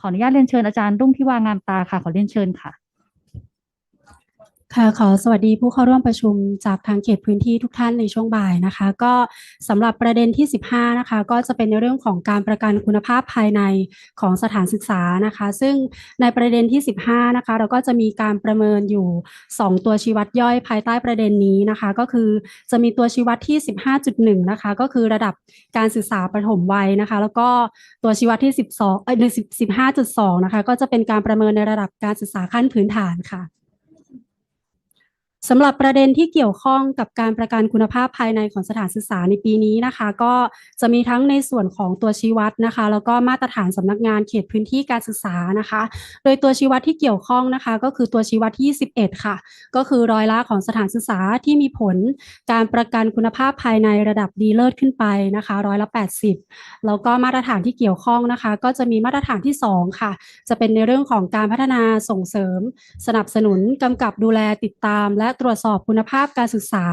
ขออนุญาตเรียนเชิญอาจารย์รุ่งทิวางามตาค่ะ ขอเรียนเชิญค่ะ ค่ะขอสวัสดีผู้เข้าร่วมประชุมจากทางเขตพื้นที่ทุกท่านในช่วงบ่ายนะคะ ก็สำหรับประเด็นที่ 15 นะคะ ก็จะเป็นในเรื่องของการประกันคุณภาพภายในของสถานศึกษานะคะ ซึ่งในประเด็นที่ 15 นะคะ เราก็จะมีการประเมินอยู่ 2 ตัวชี้วัดย่อยภายใต้ประเด็นนี้นะคะ ก็คือจะมีตัวชี้วัดที่ 15.1 นะคะ ก็คือระดับการศึกษาประถมวัยนะคะ แล้วก็ตัวชี้วัดที่ 12เอ้ย15.2 นะคะ ก็จะเป็นการประเมินในระดับการศึกษาขั้นพื้นฐานค่ะ สำหรับประเด็นที่เกี่ยวข้องกับการประกันคุณภาพภายในของสถานศึกษาในปีนี้นะคะ ก็จะมีทั้งในส่วนของตัวชี้วัดนะคะ แล้วก็มาตรฐานสำนักงานเขตพื้นที่การศึกษานะคะ โดยตัวชี้วัดที่เกี่ยวข้องนะคะ ก็คือตัวชี้วัดที่ 21 ค่ะ ก็คือร้อยละของสถานศึกษาที่มีผลการประกันคุณภาพภายในระดับดีเลิศขึ้นไปนะคะร้อยละ 80 แล้วก็มาตรฐานที่เกี่ยวข้องนะคะ ก็จะมีมาตรฐานที่ 2 ค่ะ จะเป็นในเรื่องของการพัฒนาส่งเสริม สนับสนุนกำกับดูแลติดตามและตรวจสอบคุณภาพการศึกษา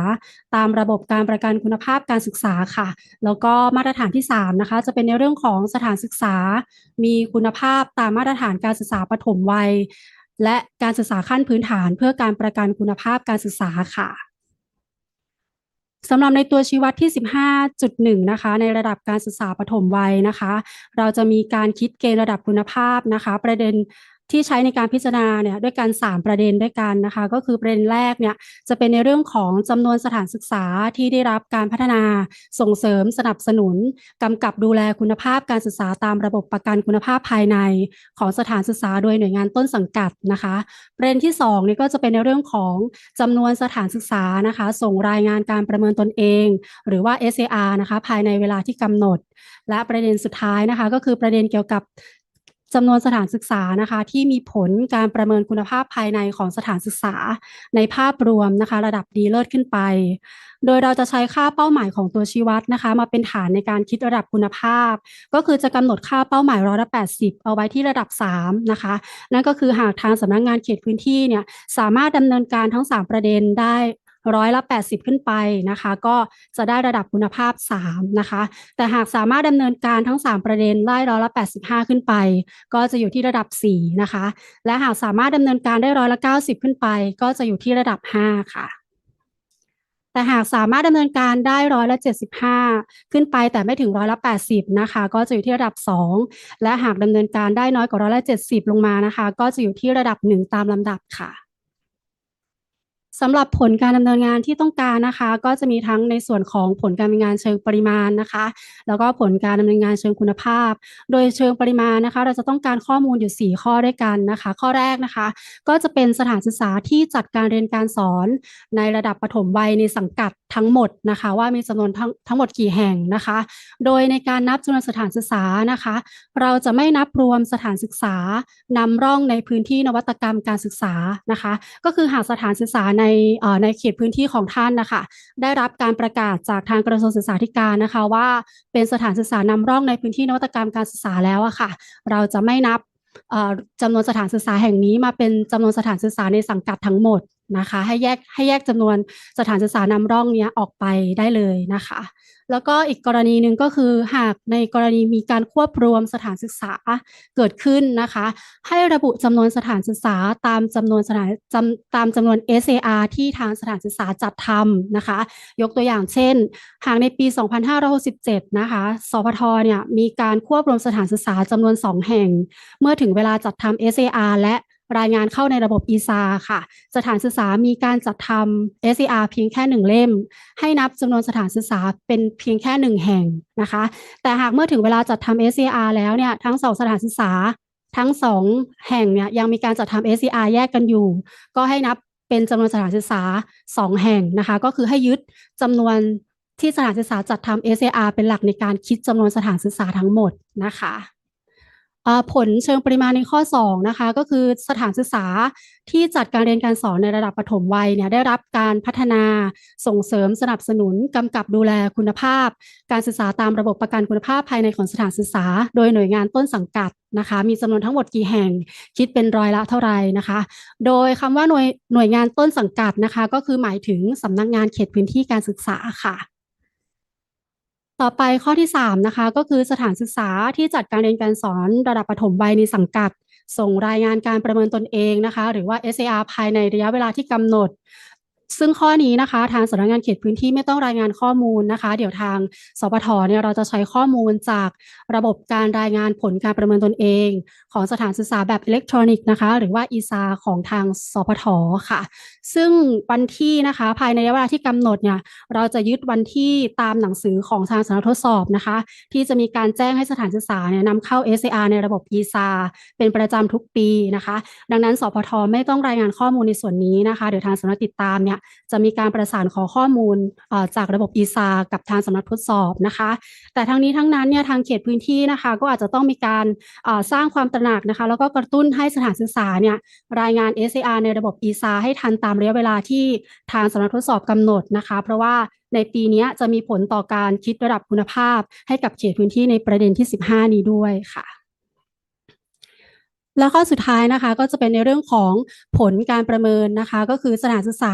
ตามระบบการประกันคุณภาพการศึกษาค่ะ แล้วก็มาตรฐานที่3นะคะจะเป็นในเรื่องของสถานศึกษา มีคุณภาพตามมาตรฐานการศึกษาปฐมวัย และการศึกษาขั้นพื้นฐาน เพื่อการประกันคุณภาพการศึกษาค่ะสำหรับในตัวชี้วัดที่ 15.1 นะคะ ในระดับการศึกษาปฐมวัยนะคะ เราจะมีการคิดเกณฑ์ระดับคุณภาพนะคะ ประเด็น ที่ใช้ในการพิจารณาเนี่ยด้วยกัน3ประเด็นด้วยกันนะคะ ก็คือประเด็นแรกเนี่ยจะเป็นในเรื่องของจำนวนสถานศึกษาที่ได้รับการพัฒนาส่งเสริมสนับสนุนกำกับดูแลคุณภาพการศึกษาตามระบบประกันคุณภาพภายในของสถานศึกษาโดยหน่วยงานต้นสังกัดนะคะ ประเด็นที่2นี่ก็จะเป็นในเรื่องของจำนวนสถานศึกษานะคะ ส่งรายงานการประเมินตนเอง หรือว่า SAR นะคะภายในเวลาที่กำหนด และประเด็นสุดท้ายนะคะ ก็คือประเด็นเกี่ยวกับ จำนวนสถานศึกษานะคะที่มีผลการประเมินคุณภาพภายในของสถานศึกษา ในภาพรวมนะคะ ระดับดีเลิศขึ้นไป โดยเราจะใช้ค่าเป้าหมายของตัวชี้วัดนะคะ มาเป็นฐานในการคิดระดับคุณภาพ ก็คือจะกำหนดค่าเป้าหมายร้อยละ80เอาไว้ที่ระดับ 3 นะคะ นั่นก็คือหากทางสำนักงงานเขตพื้นที่เนี่ยสามารถดำเนินการทั้ง 3 ประเด็นได้ ร้อยละ 80 ขึ้นไปนะคะ ก็จะได้ระดับคุณภาพ 3 นะคะ แต่หากสามารถดำเนินการทั้ง 3 ประเด็นได้ร้อยละ 85 ขึ้นไป ก็จะอยู่ที่ระดับ 4 นะคะ และหากสามารถดำเนินการได้ร้อยละ 90 ขึ้นไป ก็จะอยู่ที่ระดับ 5 ค่ะแต่หากสามารถดำเนินการได้ร้อยละ 75 ขึ้นไปแต่ไม่ถึงร้อยละ 80 นะคะ ก็จะอยู่ที่ระดับ 2 และหากดำเนินการได้น้อยกว่าร้อยละ 70 ลงมานะคะ ก็จะอยู่ที่ระดับ 1 ตามลำดับค่ะ สำหรับผลการดำเนินงานที่ต้องการนะคะ ก็จะมีทั้งในส่วนของผลการดำเนินงานเชิงปริมาณนะคะ แล้วก็ผลการดำเนินงานเชิงคุณภาพ โดยเชิงปริมาณนะคะ เราจะต้องการข้อมูลอยู่ 4 ข้อด้วยกันนะคะ ข้อแรกนะคะ ก็จะเป็นสถานศึกษาที่จัดการเรียนการสอนในระดับประถมวัยในสังกัดทั้งหมดนะคะ ว่ามีจำนวนทั้งทั้งหมดกี่แห่งนะคะ โดยในการนับจำนวนสถานศึกษานะคะ เราจะไม่นับรวมสถานศึกษานำร่องในพื้นที่นวัตกรรมการศึกษานะคะ ก็คือหากสถานศึกษาในในเขตพื้นที่ของท่านนะคะได้รับการประกาศจากทางกระทรวงศึกษาธิการนะคะว่าเป็นสถานศึกษานำร่องในพื้นที่นวัตกรรมการศึกษาแล้วอะค่ะ เราจะไม่นับจำนวนสถานศึกษาแห่งนี้มาเป็นจำนวนสถานศึกษาในสังกัดทั้งหมด นะคะ ให้แยกให้แยกจำนวนสถานศึกษานำร่องเนี้ยออกไปได้เลยนะคะ แล้วก็อีกกรณีหนึ่งก็คือหากในกรณีมีการควบรวมสถานศึกษาเกิดขึ้นนะคะ ให้ระบุจำนวนสถานศึกษาตามจำนวนสถานจำตามจำนวน SAR ที่ทางสถานศึกษาจัดทำนะคะ ยกตัวอย่างเช่น หากในปี 2567 นะคะสพทเนี่ยมีการควบรวมสถานศึกษาจำนวน 2 แห่ง เมื่อถึงเวลาจัดทำ SAR และ รายงานเข้าในระบบ ESA ค่ะ สถานศึกษามีการจัดทำ SAR เพียงแค่หนึ่งเล่ม ให้นับจำนวนสถานศึกษาเป็นเพียงแค่หนึ่งแห่งนะคะ แต่หากเมื่อถึงเวลาจัดทำ SAR แล้วเนี่ยทั้งสองสถานศึกษาทั้งสองแห่งเนี่ยยังมีการจัดทำ SCR แยกกันอยู่ ก็ให้นับเป็นจำนวนสถานศึกษา 2 แห่งนะคะ ก็คือให้ยึดจำนวนที่สถานศึกษาจัดทำ SCR เป็นหลักในการคิดจำนวนสถานศึกษาทั้งหมดนะคะ ผลเชิงปริมาณในข้อ 2 นะคะ ก็คือสถานศึกษาที่จัดการเรียนการสอนในระดับประถมวัยเนี่ยได้รับการพัฒนาส่งเสริมสนับสนุนกำกับดูแลคุณภาพ การศึกษาตามระบบประกันคุณภาพภายในของสถานศึกษา โดยหน่วยงานต้นสังกัดนะคะ มีจำนวนทั้งหมดกี่แห่งคิดเป็นร้อยละเท่าไหร่นะคะ โดยคำว่าหน่วยหน่วยงานต้นสังกัดนะคะ ก็คือหมายถึงสำนักงานเขตพื้นที่การศึกษาค่ะ ต่อไปข้อที่สามนะคะ ก็คือสถานศึกษาที่จัดการเรียนการสอนระดับประถมวัยในสังกัด ส่งรายงานการประเมินตนเองนะคะ หรือว่า SAR ภายในระยะเวลาที่กำหนด ซึ่งข้อนี้นะคะทางสำนักงานเขตพื้นที่ไม่ต้องรายงานข้อมูลนะคะ เดี๋ยวทางสปทเนี่ยเราจะใช้ข้อมูลจากระบบการรายงานผลการประเมินตนเอง ของสถานศึกษาแบบอิเล็กทรอนิกส์นะคะ หรือว่า ESA ของทางสปทค่ะ ซึ่งวันที่นะคะภายในระยะเวลาที่กำหนดเนี่ยเราจะยึดวันที่ตามหนังสือของทางสำนักทดสอบนะคะ ที่จะมีการแจ้งให้สถานศึกษาเนี่ยนำเข้า SAR ในระบบ ESA เป็นประจำทุกปีนะคะ ดังนั้นสพทไม่ต้องรายงานข้อมูลในส่วนนี้นะคะเดี๋ยวทางสำนักติดตามเนี่ยจะมีการประสานขอข้อมูลจากระบบ ESA กับทางสำนักทดสอบนะคะ แต่ทั้งนี้ทั้งนั้นเนี่ยทางเขตพื้นที่นะคะก็อาจจะต้องมีการสร้างความตระหนักนะคะ แล้วก็กระตุ้นให้สถานศึกษาเนี่ยรายงาน SAR ในระบบ ESA ให้ทันตามระยะเวลาที่ทางสำนักทดสอบกำหนดนะคะ เพราะว่าในปีนี้จะมีผลต่อการคิดระดับคุณภาพ ให้กับเขตพื้นที่ในประเด็นที่ 15 นี้ด้วยค่ะ แล้วข้อสุดท้ายนะคะก็จะเป็นในเรื่องของผลการประเมินนะคะ ก็คือสถานศึกษา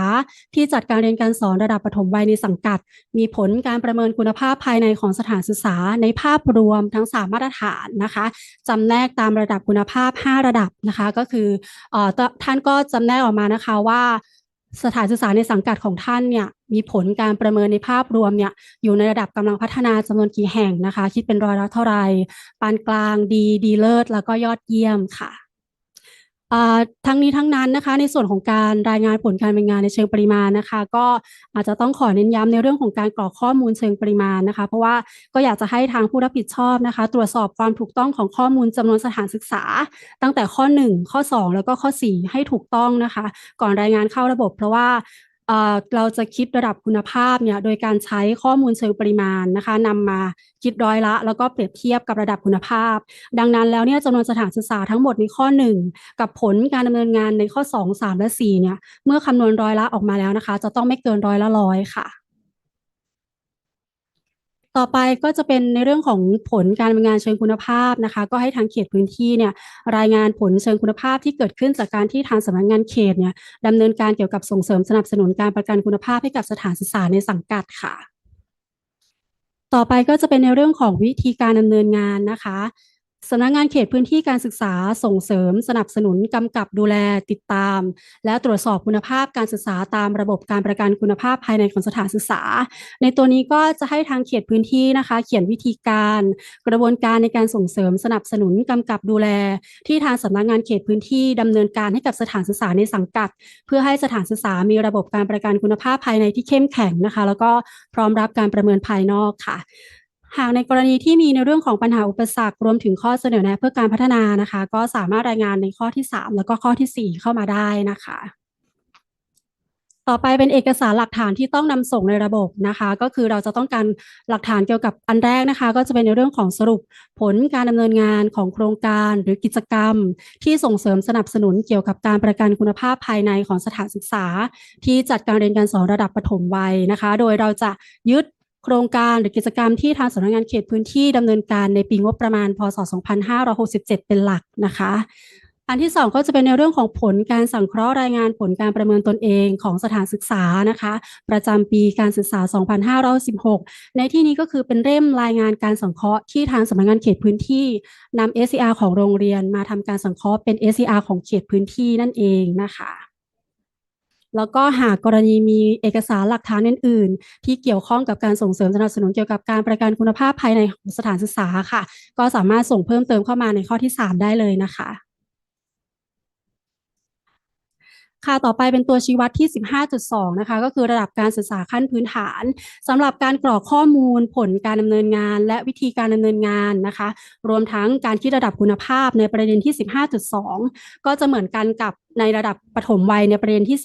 ที่จัดการเรียนการสอนระดับปฐมวัยในสังกัด มีผลการประเมินคุณภาพภายในของสถานศึกษาในภาพรวมทั้ง 3 มาตรฐานนะคะจำแนกตามระดับคุณภาพ 5 ระดับนะคะ ก็คืออท่านก็จำแนกออกมานะคะว่า สถานศึกษาในสังกัดของท่านเนี่ยมีผลการประเมินในภาพรวมเนี่ยอยู่ในระดับกำลังพัฒนาจำนวนกี่แห่งนะคะ คิดเป็นร้อยละเท่าไหร่ปานกลางดีดีเลิศแล้วก็ยอดเยี่ยมค่ะ ทั้งนี้ทั้งนั้นนะคะ ในส่วนของการรายงานผลการดำเนินงานในเชิงปริมาณนะคะ ก็อาจจะต้องขอเน้นย้ำในเรื่องของการกรอกข้อมูลเชิงปริมาณนะคะ เพราะว่าก็อยากจะให้ทางผู้รับผิดชอบนะคะ ตรวจสอบความถูกต้องของข้อมูลจำนวนสถานศึกษา ตั้งแต่ข้อ 1 ข้อ 2 แล้วก็ข้อ 4 ให้ถูกต้องนะคะ ก่อนรายงานเข้าระบบ เพราะว่า เราจะคิดระดับคุณภาพเนี่ยโดยการใช้ข้อมูลเชิงปริมาณนะคะนำมาคิดร้อยละ แล้วก็เปรียบเทียบกับระดับคุณภาพ ดังนั้นแล้วเนี่ยจำนวนสถานศึกษาทั้งหมดในข้อ 1 กับผลการดำเนินงานในข้อ 2 3 และ4เนี่ยเมื่อคำนวณร้อยละออกมาแล้วนะคะ จะต้องไม่เกินร้อยละร้อยค่ะ ต่อไปก็จะเป็นในเรื่องของผลการดำเนินงานเชิงคุณภาพนะคะ ก็ให้ทางเขตพื้นที่เนี่ยรายงานผลเชิงคุณภาพที่เกิดขึ้นจากการที่ทางสำนักงานเขตเนี่ยดำเนินการเกี่ยวกับส่งเสริมสนับสนุนการประกันคุณภาพให้กับสถานศึกษาในสังกัดค่ะ ต่อไปก็จะเป็นในเรื่องของวิธีการดำเนินงานนะคะ สำนักงานเขตพื้นที่การศึกษาส่งเสริม สนับสนุนกำกับดูแลติดตาม และตรวจสอบคุณภาพการศึกษาตามระบบการประกันคุณภาพภายในของสถานศึกษา ในตัวนี้ก็จะให้ทางเขตพื้นที่นะคะ เขียนวิธีการ กระบวนการในการส่งเสริม สนับสนุนกำกับดูแล ที่ทางสำนักงานเขตพื้นที่ดำเนินการให้กับสถานศึกษาในสังกัด เพื่อให้สถานศึกษามีระบบการประกันคุณภาพภายในที่เข้มแข็งนะคะ แล้วก็พร้อมรับการประเมินภายนอกค่ะ หากในกรณีที่มีในเรื่องของปัญหาอุปสรรครวมถึงข้อเสนอแนะเพื่อการพัฒนานะคะ ก็สามารถรายงานในข้อที่ 3 แล้วก็ข้อทีสี่4 เข้ามาได้นะคะ ต่อไปเป็นเอกสารหลักฐานที่ต้องนำส่งในระบบนะคะ ก็คือเราจะต้องการหลักฐานเกี่ยวกับอันแรกนะคะ ก็จะเป็นในเรื่องของสรุปผลการดำเนินงานของโครงการ หรือกิจกรรม ที่ส่งเสริมสนับสนุนเกี่ยวกับการประกันคุณภาพภายในของสถานศึกษา ที่จัดการเรียนการสอนระดับประถมวัยนะคะ โดยเราจะยึด โครงการหรือกิจกรรมที่ทางสำนักงานเขตพื้นที่ดำเนินการในปีงบประมาณ พศ 2567 เป็นหลักนะคะ อันที่สองก็จะเป็นในเรื่องของผลการสังเคราะห์รายงานผลการประเมินตนเองของสถานศึกษานะคะ ประจำปีการศึกษา 2516 ในที่นี้ก็คือเป็นเล่มรายงานการสังเคราะห์ที่ทางสำนักงานเขตพื้นที่นำ SCR ของโรงเรียนมาทำการสังเคราะห์เป็น SCR ของเขตพื้นที่นั่นเองนะคะ แล้วก็หากกรณีมีเอกสารหลักฐานอื่น ๆ ที่เกี่ยวข้องกับการส่งเสริมสนับสนุนเกี่ยวกับการประกันคุณภาพภายในของสถานศึกษาค่ะ ก็สามารถส่งเพิ่มเติมเข้ามาในข้อที่ 3 ได้เลยนะคะค่ะ ต่อไปเป็นตัวชี้วัดที่ 15.2 นะคะ ก็คือระดับการศึกษาขั้นพื้นฐานสำหรับการกรอกข้อมูลผลการดำเนินงาน และวิธีการดำเนินงานนะคะ รวมทั้งการคิดระดับคุณภาพในประเด็นที่ 15.2 ก็จะเหมือนกันกับ ในระดับปฐมวัยในประเด็นที่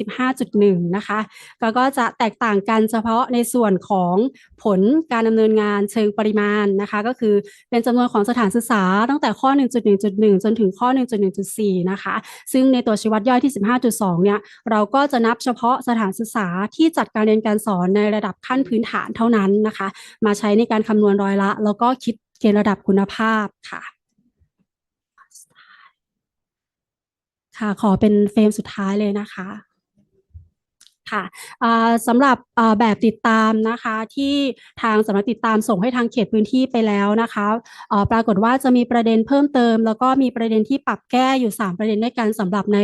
15.1 นะคะก็ก็จะแตกต่างกันเฉพาะในส่วนของผลการดำเนินงานเชิงปริมาณนะคะ ก็คือเป็นจำนวนของสถานศึกษาตั้งแต่ข้อ 1.1.1 จนถึงข้อ 1.1.4 นะคะ ซึ่งในตัวชี้วัดย่อยที่ 15.2 เนี่ยเราก็จะนับเฉพาะสถานศึกษาที่จัดการเรียนการสอนในระดับขั้นพื้นฐานเท่านั้นนะคะ มาใช้ในการคำนวณรอยละ แล้วก็คิดเกณฑ์ระดับคุณภาพค่ะ ค่ะ ขอเป็นเฟรมสุดท้ายเลยนะคะ ค่ะสำหรับแบบติดตามนะคะที่ทางสำนักติดตามส่งให้ทางเขตพื้นที่ไปแล้วนะคะปรากฏว่าจะมีประเด็นเพิ่มเติม แล้วก็มีประเด็นที่ปรับแก้อยู่ 3 ประเด็นด้วยกันสำหรับใน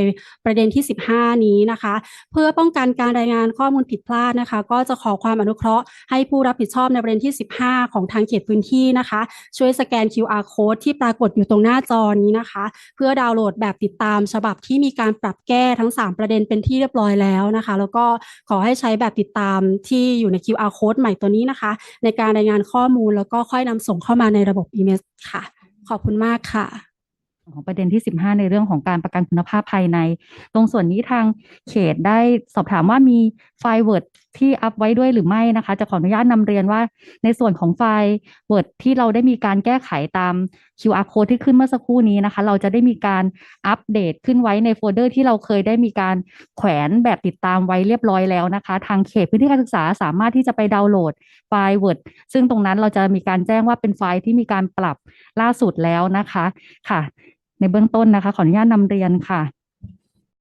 ประเด็นที่ 15 นี้นะคะ เพื่อป้องกันการรายงานข้อมูลผิดพลาดนะคะ ก็จะขอความอนุเคราะห์ให้ผู้รับผิดชอบในประเด็นที่ 15 ของทางเขตพื้นที่นะคะ ช่วยสแกน QR code ที่ปรากฏอยู่ตรงหน้าจอนี้นะคะ เพื่อดาวน์โหลดแบบติดตามฉบับที่มีการปรับแก้ทั้ง 3 ประเด็นเป็นที่เรียบร้อยแล้วนะคะ แล้วก็ขอให้ใช้แบบติดตามที่อยู่ใน QR code ใหม่ตัวนี้นะคะ ในการรายงานข้อมูลแล้วก็ค่อยนำส่งเข้ามาในระบบ e-mail ค่ะ ขอบคุณมากค่ะ ของประเด็นที่ 15 ในเรื่องของการประกันคุณภาพภายใน ตรงส่วนนี้ทางเขตได้สอบถามว่ามีไฟล์ Word ที่อัพไว้ด้วยหรือไม่นะคะ จะขออนุญาตนำเรียนว่าในส่วนของไฟล์ Word ที่เราได้มีการแก้ไขตาม QR code ที่ขึ้นเมื่อสักครู่นี้นะคะ เราจะได้มีการอัปเดตขึ้นไว้ในโฟลเดอร์ที่เราเคยได้มีการแขวนแบบติดตามไว้เรียบร้อยแล้วนะคะ ทางเขตพื้นที่การศึกษาสามารถที่จะไปดาวน์โหลดไฟล์ Word ซึ่งตรงนั้นเราจะมีการแจ้งว่าเป็นไฟล์ที่มีการปรับล่าสุดแล้วนะคะค่ะ ในเบื้องต้นนะคะ ขออนุญาตนำเรียนค่ะ